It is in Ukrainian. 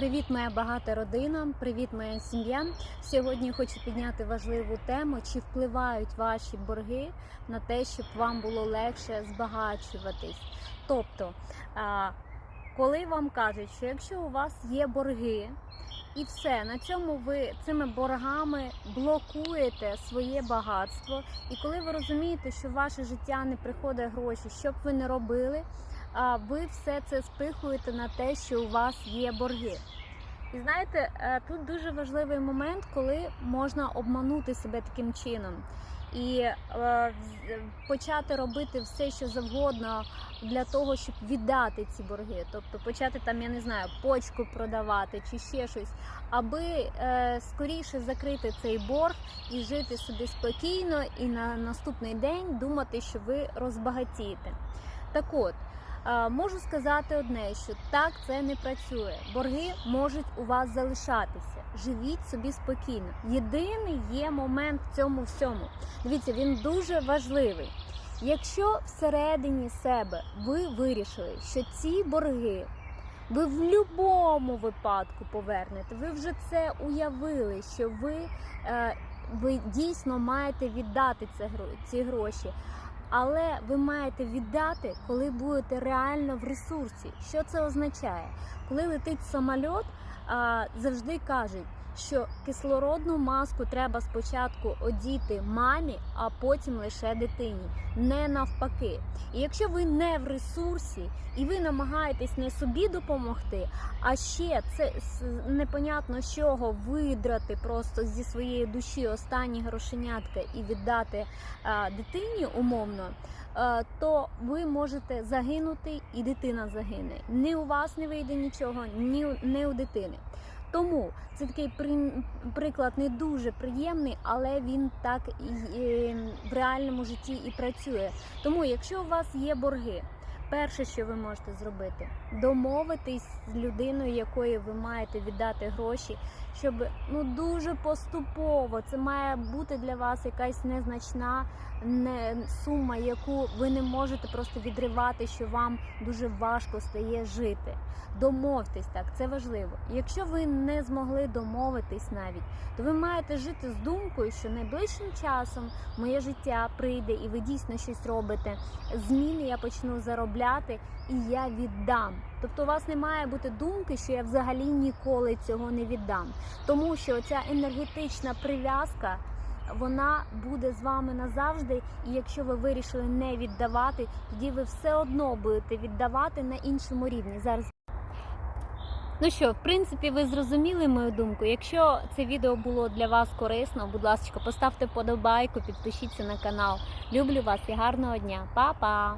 Привіт, моя багата родина, привіт, моя сім'я. Сьогодні хочу підняти важливу тему: чи впливають ваші борги на те, щоб вам було легше збагачуватись. Тобто, коли вам кажуть, що якщо у вас є борги, і все на цьому ви цими боргами блокуєте своє багатство. І коли ви розумієте, що в ваше життя не приходить гроші, що б ви не робили, ви все це спихуєте на те, що у вас є борги. І знаєте, е, тут дуже важливий момент, коли можна обманути себе таким чином і е, почати робити все, що завгодно для того, щоб віддати ці борги. Тобто почати там, я не знаю, почку продавати чи ще щось, аби е, скоріше закрити цей борг і жити собі спокійно, і на наступний день думати, що ви розбагатієте. Так от. Е, Можу сказати одне, що так це не працює. Борги можуть у вас залишатися. Живіть собі спокійно. Єдиний є момент в цьому всьому. Дивіться, він дуже важливий. Якщо всередині себе ви вирішили, що ці борги ви в будь-якому випадку повернете, ви вже це уявили, що ви, е, ви дійсно маєте віддати ці гроші. Але ви маєте віддати, коли будете реально в ресурсі. Що це означає? Коли летить самоліт, завжди кажуть, що кислородну маску треба спочатку одіти мамі, а потім лише дитині, не навпаки. І якщо ви не в ресурсі і ви намагаєтесь не собі допомогти, а ще це непонятно з чого видрати просто зі своєї душі останні грошенятка і віддати а, дитині умовно, е, то ви можете загинути, і дитина загине. Ні у вас не вийде нічого, ні ні у дитини. Тому це такий при- приклад не дуже приємний, але він так і е, в реальному житті і працює. Тому, якщо у вас є борги, перше, що ви можете зробити, домовитись з людиною, якої ви маєте віддати гроші, щоб ну дуже поступово це має бути для вас якась незначна не сума, яку ви не можете просто відривати, що вам дуже важко стає жити. Домовтесь так, це важливо. Якщо ви не змогли домовитись навіть, то ви маєте жити з думкою, що найближчим часом моє життя прийде і ви дійсно щось робите. Зміни я почну заробляти і я віддам. Тобто у вас не має бути думки, що я взагалі ніколи цього не віддам. Тому що ця енергетична прив'язка вона буде з вами назавжди. І якщо ви вирішили не віддавати, тоді ви все одно будете віддавати на іншому рівні. Зараз. Ну що, в принципі, ви зрозуміли мою думку. Якщо це відео було для вас корисно, будь ласка, поставте подобайку, підпишіться на канал. Люблю вас і гарного дня. Па-па!